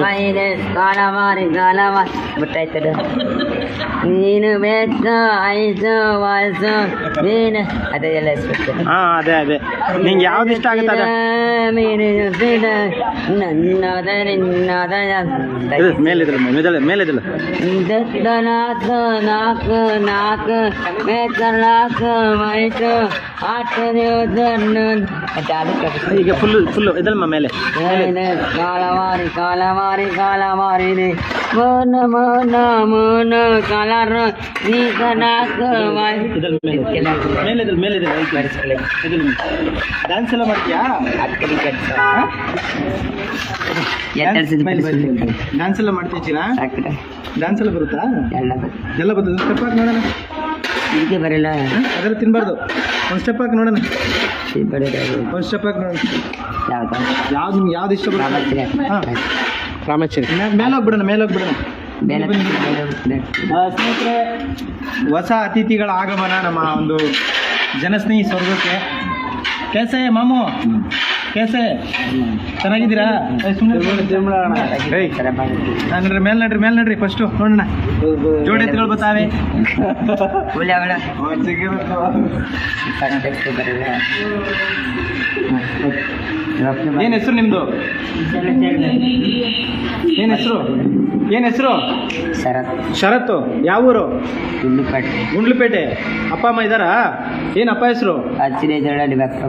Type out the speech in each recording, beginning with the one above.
Minus കാലാമാറി കാലാമാ വിട്ടയത്തിട്ട് ನೀನು ಬೆಚ್ಚ ice Vasu ನೀನು ಅದೇ ಎಲ್ಲ ಹೆಸ್ರು ಹಾ ಅದೇ ಅದೇ. ನಿಂಗೆ ಯಾವ್ದು ಇಷ್ಟ ಆಗುತ್ತೆ ಅದ? ಮೀನು ಸಿಡ ನನ್ನದ ನಿನ್ನದ ಇದು ಮೇಲಿದ್ರೆ ಮೇದಳ ಮೇಲಿದಲ್ಲ ದತ್ತ ನಾಲ್ಕು ನಾಲ್ಕು ನಾಲ್ಕು ಮೇಕ ನಾಲ್ಕು ಮೈಟು ಆಟ ಈಗ ಫುಲ್ ಫುಲ್ ಇದಲ್ಮ ಮೇಲೆ? ಕಾಲವಾರಿ ಕಾಲವಾರಿ ಕಾಲವಾರಿ ರೀ ಮೋನ ಮೋನ ಮೋನ ಕಲರ್ ನೀಕ ನಾಲ್ಕು ಇದಲ್ ಮೇಲೆ. ಮೇಲಿದ್ರೆ ಮೇಲಿದ್ರೆ ಡ್ಯಾನ್ಸ್ ಎಲ್ಲ ಮಾಡ್ತೀಯಾ? ಡ್ಯಾನ್ಸ್ ಎಲ್ಲ ಮಾಡ್ತೀಯ ಚೀನಾ ಡ್ಯಾನ್ಸ್ ಎಲ್ಲ ಬರುತ್ತಾ? ಎಲ್ಲ ಬರ್ತದೆ. ಸ್ಟೆಪ್ ಹಾಕಿ ನೋಡೋಣ. ಇದಕ್ಕೆ ಬರಲ್ಲ. ಅದೆಲ್ಲ ತಿನ್ಬಾರ್ದು. ಒಂದು ಸ್ಟೆಪ್ ಹಾಕಿ ನೋಡೋಣ. ಒಂದು ಸ್ಟೆಪ್ ಹಾಕಿ ನೋಡೋಣ. ಯಾವ್ದು? ಯಾವ್ದು ನಿಮ್ಗೆ ಯಾವ್ದು ಇಷ್ಟ ಬರುತ್ತೆ? ಹಾಂ. ರಾಮಚಂದ್ರ ಮೇಲೆ ಹೋಗ್ಬಿಡೋಣ ಮೇಲೆ ಹೋಗ್ಬಿಡೋಣ. ಸ್ನೇಹಿತರೆ ಹೊಸ ಅತಿಥಿಗಳ ಆಗಮನ ನಮ್ಮ ಒಂದು ಜನಸ್ನೇಹಿ ಸ್ವರ್ಗಕ್ಕೆ. ಕೇಸೆ ಮಾಮು. ಕೇಸೆ. ಚೆನ್ನಾಗಿದ್ದೀರಾ? ನಡ್ರಿ ಮೇಲೆ ನಡ್ರಿ ಮೇಲೆ ನಡ್ರಿ ಫಸ್ಟು ನೋಡೋಣ. ಜೋಡಿ ಎತ್ತುಗಳು ಬರ್ತಾವೆ. ಏನ್ ಹೆಸರು ನಿಮ್ಮದು ಏನು ಹೆಸರು? ಏನು ಹೆಸರು? ಶರತ್. ಶರತ್ತು. ಯಾವ ಊರು? ಗುಂಡ್ಲುಪೇಟೆ. ಗುಂಡ್ಲುಪೇಟೆ. ಅಪ್ಪ ಅಮ್ಮ ಇದ್ದಾರಾ? ಏನ್ ಅಪ್ಪ ಹೆಸರು? ಅಜ್ಜಿ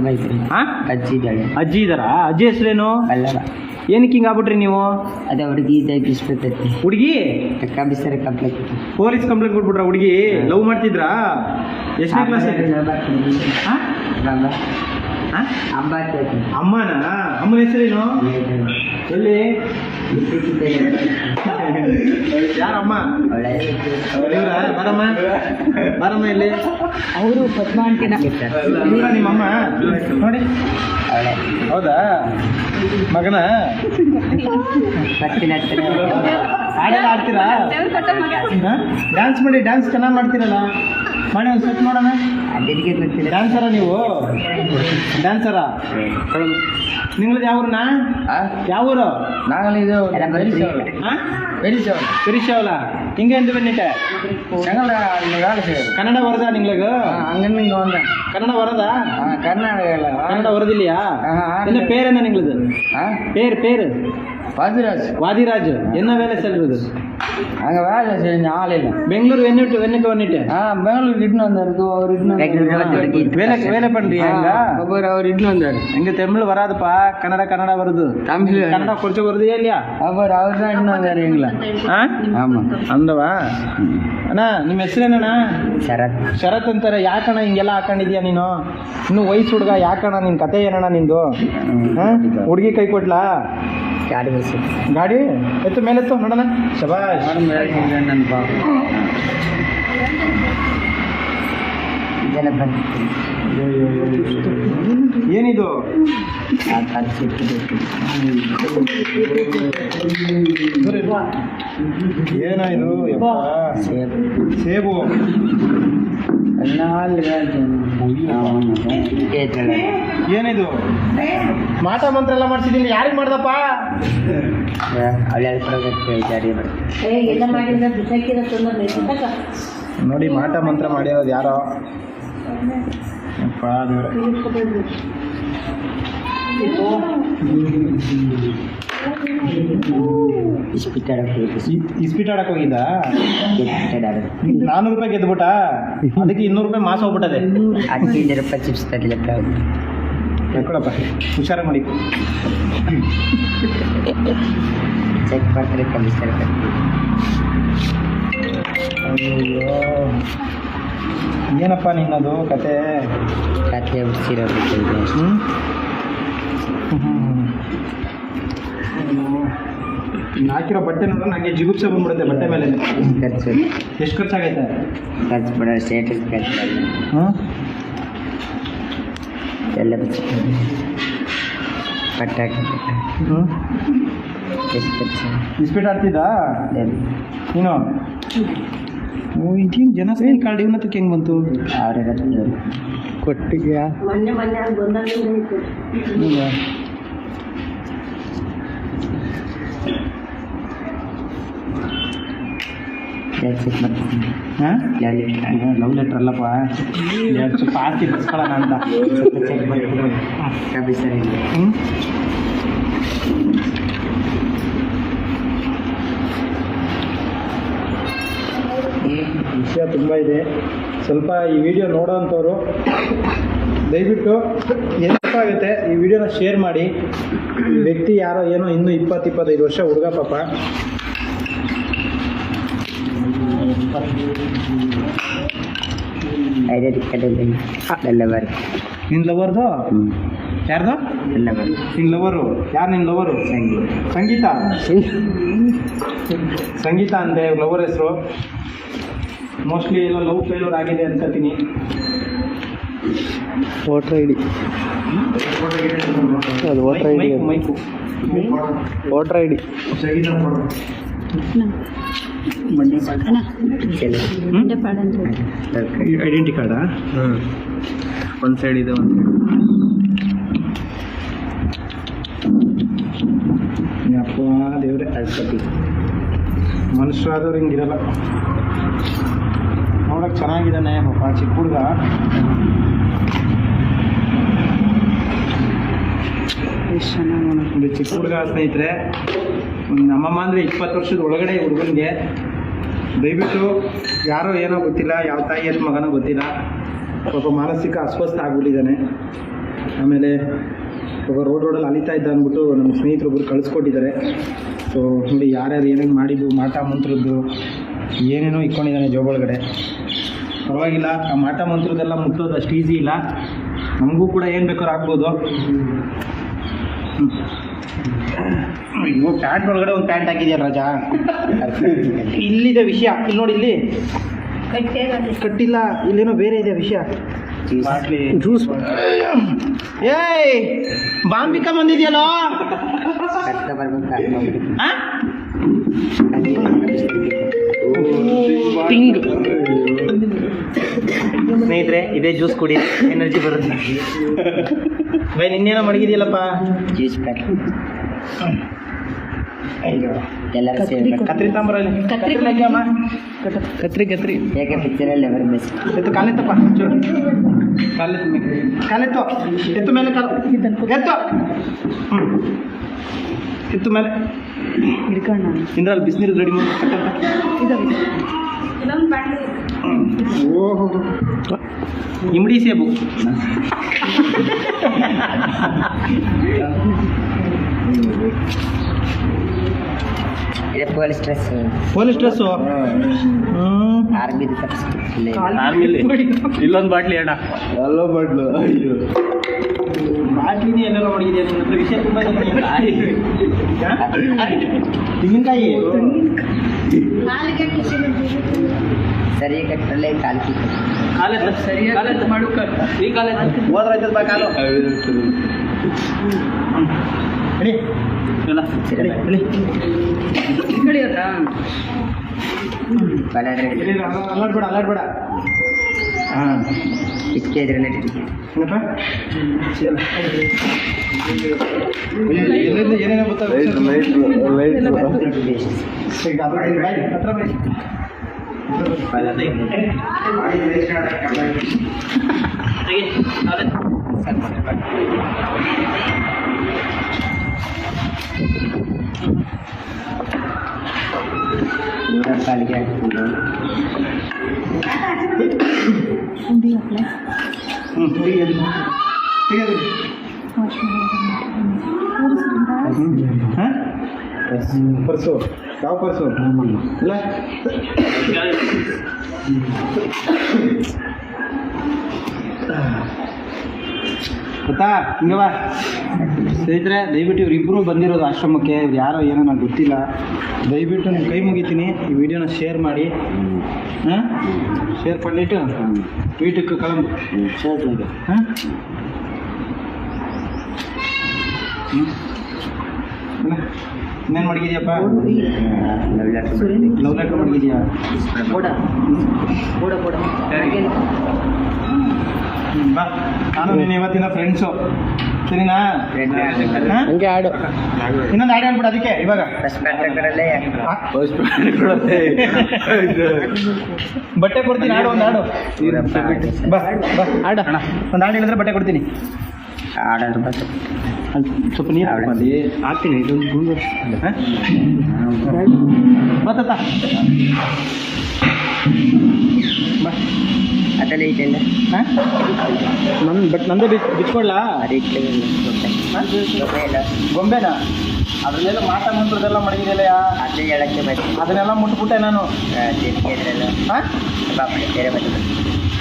ಬೈತ್ರಿ ಹಾ ಅಜ್ಜಿ ಇದ್ದಾಳೆ ಅಜ್ಜಿ ಇದ್ದಾರಾ? ಅಜ್ಜಿ ಹೆಸರೇನು? ಅಲ್ಲಲ್ಲ ಏನಕ್ಕೆ ಹಿಂಗೆ ಆಗ್ಬಿಟ್ರಿ ನೀವು? ಅದೇ ಹುಡುಗಿ ಇದ್ದಾಗಿ ಇಷ್ಟಪತ್ತೈತಿ ಹುಡುಗಿ? ಅಕ್ಕ ಬಿಸ್ತರ ಕಂಪ್ಲೇಂಟ್ ಪೊಲೀಸ್ ಕಂಪ್ಲೇಂಟ್ ಕೊಟ್ಬಿಟ್ರ ಹುಡುಗಿ? ಲವ್ ಮಾಡ್ತಿದ್ರಾ? ಎಷ್ಟನೇ ಕ್ಲಾಸ್ ಆಗ್ತೈತಿ ಅಮ್ಮನ? ಅಮ್ಮನ ಹೆಸರೇನು ಎಲ್ಲಿ? ಯಾರಮ್ಮ? ಬರಮ್ಮ? ಬರಮ್ಮ ಇಲ್ಲಿ. ಅವರು ಪದ್ಮ ಅಂಟಿನ ನಿಮ್ಮಮ್ಮ? ನೋಡಿ. ಹೌದಾ? ಮಗನ? ಹಾಡೆಲ್ಲ ಆಡ್ತೀರಾ? ಡ್ಯಾನ್ಸ್ ಮಾಡಿ ಡ್ಯಾನ್ಸ್ ಚೆನ್ನಾಗಿ ಮಾಡ್ತೀರಲ್ಲ? ಮಣಿ ಒಂದು ಸೆಟ್ ಮಾಡೋಣ. ಡ್ಯಾನ್ಸರ ನೀವು? ಡ್ಯಾನ್ಸರ ನಿಮ್ದು ಯಾವೂರನಾ ಯಾವೂರು ನಾನು ಇದು ಬೆರಿಸವಲ ಹಿಂಗೆ ಎಂದು ಬನ್ನಿಟ್ಟೆ கன்னட வருதா நீங்களுக்கு? அங்கிருந்து இங்க வந்தேன். கன்னட வரதா? கர்நாடகால கன்னட வருது இல்லையா? என்ன பேர் என்ன நீங்களுக்கு பேர் பேர்? வாதிராஜ். வாதிராஜ். என்ன வேலை செய்யறது? அங்கே வேலை செஞ்சேன் ஆலையில் பெங்களூர் வெண்ணிட்டு வெண்ணுக்கு வந்துட்டு ஆ பெங்களூர் இட்னு வந்தார். அவர் இட்னு வேலை வேலை பண்ணுறியா அவர் அவர் இட்னு வந்தார். எங்கள் தமிழ் வராதுப்பா. கன்னடா கன்னடா வருது. தமிழ் கன்னடா குறைச்ச வருது இல்லையா? அவர் அவர் தான் இட்னு வந்தார் எங்களை. ஆ? ஆமாம் அந்தவா ಅಣ್ಣ ನಿಮ್ಮ ಹೆಸರೇನಣ್ಣ? ಶರತ್. ಶರತ್ ಅಂತಾರೆ. ಯಾಕಣ್ಣ ಹಿಂಗೆಲ್ಲ ಹಾಕೊಂಡಿದ್ಯಾ ನೀನು? ಇನ್ನು ವಯಸ್ಸು ಹುಡುಗ ಯಾಕಣ್ಣ? ನಿನ್ ಕತೆ ಏನಣ್ಣ ನಿಂದು? ಹುಡುಗಿ ಕೈ ಕೊಟ್ಲಾ ಗಾಡಿ ಗಾಡಿ? ಎತ್ತು ಮೇಲೆತ್ತು ನೋಡೋಣ. ಶಬಾಷ್. ಜನ ಬಂದಿತ್ತು. ಏನಿದು? ಏನಾಯ್ತು ಸೇಬು. ಏನಿದು? ಮಾಟ ಮಂತ್ರ ಎಲ್ಲ ಮಾಡ್ಸಿದ್ದೀನಿ. ಯಾರಿಗ ಮಾಡ್ದಪ್ಪ? ನೋಡಿ ಮಾಟ ಮಂತ್ರ ಮಾಡಿರೋದು ಯಾರೋ. ಯಪ್ಪಾ ದೇವ್ರೆ. ಇಸ್ಪಿಟ್ಟಾಡಕ್ಕೆ ಇ- ಇಸ್ಪೀಟ್ ಆಡಕ್ ಹೋಗಿದ್ದ ನಾನೂರು ರೂಪಾಯಿ ಗೆದ್ಬಿಟ್ಟ? ಅದಕ್ಕೆ ಇನ್ನೂರು ರೂಪಾಯಿ ಮಾಸ ಹೋಗ್ಬಿಟ್ಟದೆ. ಹದಿನೈದು ರೂಪಾಯಿ ಚಿಪ್ಸ್ ತರಲಿಲ್ಲ ಕೊಡಪ್ಪ ಹುಷಾರ ಮಾಡಿ. ಚೆಕ್ ಮಾಡ್ತಾರೆ ಕಮಿಸ್ತಾರೆ ಅಯ್ಯೋ. ಏನಪ್ಪ ನಿನ್ನದು ಕತೆ? ಕತೆ ಹುಡ್ಸಿರೋ ಹ್ಮ್? ನೀನ್ ಹಾಕಿರೋ ಬಟ್ಟೆ ನೋಡೋ ನನಗೆ ಜಿಗುಪ್ಸೆ ಬಂದ್ಬಿಡುತ್ತೆ ಬಟ್ಟೆ ಮೇಲೆ. ಖರ್ಚು. ಎಷ್ಟು ಖರ್ಚಾಗೈತೆ? ಖರ್ಚು ಬಿಡೋ ಸ್ಟೇಟಸ್ ಖರ್ಚು. ಹ್ಞೂ ಎಲ್ಲ ಹ್ಞೂ ಎಷ್ಟು ಖರ್ಚು? ಇಸ್ಪೀಟ್ ಆಡ್ತಿದ್ದ? ಎಲ್ಲಿ? ನೀನು? ಓ ಇದೇನು ಜನ ಸ್ನೇಹಿ ಕಾರ್ಡ್ ಇವನತ್ತಕ್ಕೆ ಹೆಂಗೆ ಬಂತು? ಅವ್ರ ಕೊಟ್ಟಿಗೆಯಾ ಮೊನ್ನೆ ಮೊನ್ನೆ ಅಲ್ಲಪ್ಪ ವಿಷಯ ತುಂಬ ಇದೆ. ಸ್ವಲ್ಪ ಈ ವಿಡಿಯೋ ನೋಡೋಂಥವ್ರು, ದಯವಿಟ್ಟು ಆಗುತ್ತೆ. ಈ ವಿಡಿಯೋನ ಶೇರ್ ಮಾಡಿ. ವ್ಯಕ್ತಿ ಯಾರೋ ಏನೋ ಇನ್ನೂ ಇಪ್ಪತ್ತು, ಇಪ್ಪತ್ತೈದು ವರ್ಷ ಹುಡುಗ ಪಾಪ. ಐದೈದು ಕಡೆಯಲ್ಲಿ ಎಲ್ಲ ನಿನ್ನ ಲವರ್ದು ಯಾರ್ದು? ಎಲ್ಲ ನಿನ್ನ ಲವರು ಯಾರು ನಿನ್ನ ಲವರು ಸಂಗೀತ. ಸಂಗೀತ? ಅಂದೆ ಲವರ್ ಹೆಸರು. ಮೋಸ್ಟ್ಲಿ ಎಲ್ಲ ಲವ್ ಫೇಲ್ಯೂರ್ ಆಗಿದೆ ಅನ್ಕೋತೀನಿ ವಾಟರ್ ಐ ಡಿ ಅದು water I D mike mike I D identity ಕಾರ್ಡಾ ಹ್ಞೂ ಒಂದು ಸೈಡ್ ಇದೆ ಒಂದು. ಯಪ್ಪ ದೇವ್ರೆ. ಅಳ್ಸತಿ ಮನುಷ್ಯರಾದವ್ರು ಹಿಂಗಿರಲ್ಲ. ನೋಡಕ್ ಚೆನ್ನಾಗಿದ್ದಾನೆ ಪಾಪ ಚಿಕ್ಕ ಹುಡುಗ. ಎಷ್ಟು ಚೆನ್ನಾಗಿ ಚಿಕ್ಕ ಹುಡುಗ ಸ್ನೇಹಿತರೆ. ನಮ್ಮಮ್ಮ ಅಂದರೆ ಇಪ್ಪತ್ತು ವರ್ಷದ ಒಳಗಡೆ ಹುಡುಗನಿಗೆ. ದಯವಿಟ್ಟು ಯಾರೋ ಏನೋ ಗೊತ್ತಿಲ್ಲ, ಯಾವ ತಾಯಿ ಮಗನೋ ಗೊತ್ತಿಲ್ಲ ಸ್ವಲ್ಪ ಮಾನಸಿಕ ಅಸ್ವಸ್ಥ ಆಗ್ಬಿಟ್ಟಿದ್ದಾನೆ. ಆಮೇಲೆ ಒಬ್ಬ ರೋಡ್ ರೋಡಲ್ಲಿ ಅಲಿತಾ ಇದ್ದ ಅಂದ್ಬಿಟ್ಟು ನಮ್ಮ ಸ್ನೇಹಿತರೊಬ್ಬರು ಕಳಿಸ್ಕೊಟ್ಟಿದ್ದಾರೆ. ಸೊ ನೋಡಿ ಯಾರ್ಯಾರು ಏನೇನು ಮಾಡಿದ್ದು, ಮಾಟ ಮಂತ್ರದ್ದು, ಏನೇನೋ ಇಟ್ಕೊಂಡಿದ್ದಾನೆ ಜೋಬಳಗಡೆ ಪರವಾಗಿಲ್ಲ, ಆ ಮಾಟ ಮಂತ್ರದ್ದೆಲ್ಲ ಮುಟ್ಟೋದು ಅಷ್ಟು ಈಸಿ ಇಲ್ಲ. ನಮಗೂ ಕೂಡ ಏನು ಬೇಕಾದ್ರೂ ಆಗ್ಬೋದು. ಇವು ಪ್ಯಾಂಟ್ ಒಳಗಡೆ ಒಂದು ಪ್ಯಾಂಟ್ ಹಾಕಿದ್ಯಾ ರಾಜ? ಇಲ್ಲಿದೆ ವಿಷಯ. ಇಲ್ಲಿ ನೋಡಿ ಇಲ್ಲಿ. ಕಟ್ಟಿಲ್ಲ ಇಲ್ಲೇನೋ ಬೇರೆ ಇದೆ ವಿಷಯ. ಜ್ಯೂಸ್ ಏಯ್ ಬಾಂಬಿಕಾ ಬಂದಿದ್ಯಲ್ಲೋ? ಪಿಂಗ್ ಸ್ನೇಹಿತರೆ ಇದೇ ಜ್ಯೂಸ್ ಕುಡಿ. ಎನರ್ಜಿ ಬರುತ್ತೆ. ಬೈ ನಿನ್ನೇನೋ ಮಡಗಿದೆಯಲ್ಲಪ್ಪ? ಜ್ಯೂಸ್ ಪ್ಯಾಕೆಟ್ ಎಲ್ಲರೂ ಸೇರಿ ಕತ್ರಿ ತಾಂಬರಲ್ಲಿ ಕತ್ರಿ ಅಮ್ಮ ಕತ್ರಿ ಕತ್ರಿ ಪಿಕ್ಚರಲ್ಲಿ ಬರ್ ಬೆಸ್ಟ್ ಎತ್ತು ಕಾಲೆತ್ತಪ್ಪ ಚೂರು. ಕಾಲೆತ್ತು. ಕಾಲೆತ್ತು ಎತ್ತು. ಮೇಲೆ ಕಾಲು. ಎತ್ತು. ಹ್ಞೂ ಎತ್ತು ಮೇಲೆ. ಇಂದ್ರಲ್ಲಿ ಬಿಸಿನೀರು ರೆಡಿ ಮಾಡಿ ಓಹೋ ಇಮ್ಡಿ ಸೇಬು. ಇದೆ police dress police dress army ಆರ್ಮಿಲಿ. ಇಲ್ಲೊಂದು ಬಾಟ್ಲಿ ಅಣ್ಣ. ಎಲ್ಲೋ ಬಾಟ್ಲು. ಅಯ್ಯೋ. ಬಾಟ್ಲಿ ಎಲ್ಲೆಲ್ಲ ನಿನ್ನ ಹತ್ರ ವಿಷಯ ತುಂಬ ತೆಂಗಿನಕಾಯಿ. ಸರಿ ಕಟ್ಟಲೆ ಕಾಲ್ಕಿ ಸರಿ ಕಾಲೆತ್ತು ಮಾಡು ಈ ಕಾಲೆತ್ತು ಹೋದ್ರಾಯ್ತದ ಬಾ ಕಾಲು. ಹೇಳಿ ಸರಿ ಹೇಳಿ ಬಲಾದ್ರೆ ಅಲ್ಲಾಡ್ಬೇಡ ಅಲ್ಲಾಡ್ಬೇಡ. ಹಾಂ ಟಿಕ್ಕೆ ಇದ್ರೆ ನಡೀತಿದೆ ಹ್ಞೂ ತೆಗೆಯೋದು ತೆಗೆಯೋದು ಹಾಂ ಪರ್ಸು ಯಾವ ಪರ್ಸು ಇಲ್ಲ ಗೊತ್ತಾ ಹಿಂಗವ ಸ್ನೇಹಿತರೆ ದಯವಿಟ್ಟು ಇವರಿಬ್ಬರು ಬಂದಿರೋದು ಆಶ್ರಮಕ್ಕೆ ಇವ್ರು ಯಾರೋ ಏನೋ ನಂಗೆ ಗೊತ್ತಿಲ್ಲ. ದಯವಿಟ್ಟು ನಿಮ್ಮ ಕೈ ಮುಗಿತೀನಿ ಈ ವಿಡಿಯೋನ ಶೇರ್ ಮಾಡಿ. ಹಾಂ? ಶೇರ್ ಪಡ್ಲಿಟ್ಟು ಟ್ವೀಟಕ್ಕೆ ಕಳಂಬು. ಹಾಂ? ಇನ್ನೇನು ಮಡಗಿದ್ಯಪ್ಪ? ಲವ್ ಲೆಟರ್ ಲವ್ ಓಡ ಓಡ ಬಾ. ನಾನು ನೀನು ಇವತ್ತಿನ ಫ್ರೆಂಡ್ಸು ಸರಿನಾ? ಹಂಗೆ ಆಡು. ಇನ್ನೊಂದು ಹೇಳ್ಬಿಡು ಅದಕ್ಕೆ ಇವಾಗ? ಬಟ್ಟೆ ಕೊಡ್ತೀನಿ ಆಡು ಒಂದು ಆಡು. ಬಾ ಬಾ. ಆಡ. ಅಣ್ಣ ಒಂದು ಆಡು ಹೇಳಿದ್ರೆ ಬಟ್ಟೆ ಕೊಡ್ತೀನಿ. ಆಡೋದು ಬಟ್ಟೆ ಸ್ವಲ್ಪ ನೀರು ಆಡು. ಹಾಕ್ಬಂದು ಹಾಕ್ತೀನಿ ಇದೊಂದು ಗುಂಡು. ಬತ್ತ ಬಾ ಅದೆಲ್ಲ ಇದೆಲ್ಲ. ಹಾಂ? ನನ್ನ ಬಟ್ ನಂದೇ ಬಿಚ್ ಬಿಚ್ಕೊಳ್ಳಾ ಅದಕ್ಕೆ ಗೊಂಬೆನಾ? ಅದರಲ್ಲೆಲ್ಲ ಮಾಟ ಮಂತ್ರದೆಲ್ಲ ಮಡಗಿದೆಯಲ್ಲ ಅದೇ ಹೇಳಕ್ಕೆ ಬೇಕು ಅದನ್ನೆಲ್ಲ ಮುಟ್ಬಿಟ್ಟೆ ನಾನು. ತಿರುಗಿ ಇದ್ರಲ್ಲ ಹಾಂ? ಬಾಪಡೆ ಬೇರೆ ಬದಿ.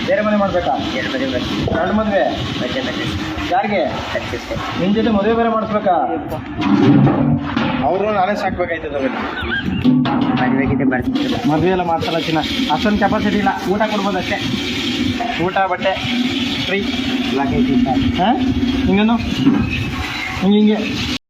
ಬೇರೆ ಮನೆ ಮಾಡಬೇಕಾ? ಎರಡು ಮದುವೆ ಬೇಕು ಎರಡು ಮದುವೆ? ಮತ್ತೆ ಮತ್ತೆ ಯಾರಿಗೆ? ನಿನ್ನ ಜೊತೆ ಮದುವೆ ಬೇರೆ ಮಾಡಿಸ್ಬೇಕಾ? ಅವರು ನಾನೇ ಸಾಕ್ಬೇಕಾಯ್ತದ ಮದುವೆಗಿದೆ ಬರ್ತೀನಿ ಮದುವೆ ಎಲ್ಲ ಮಾಡ್ತಾರ ಚಿನ್ನ. ಅಷ್ಟೊಂದು ಕೆಪಾಸಿಟಿ ಇಲ್ಲ. ಊಟ ಕೊಡ್ಬೋದು ಅಷ್ಟೇ. ಊಟ ಬಟ್ಟೆ ಫ್ರೀ ಹಾಂ? ಹಿಂಗೇನು? ಹಿಂಗೆ ಹಿಂಗೆ.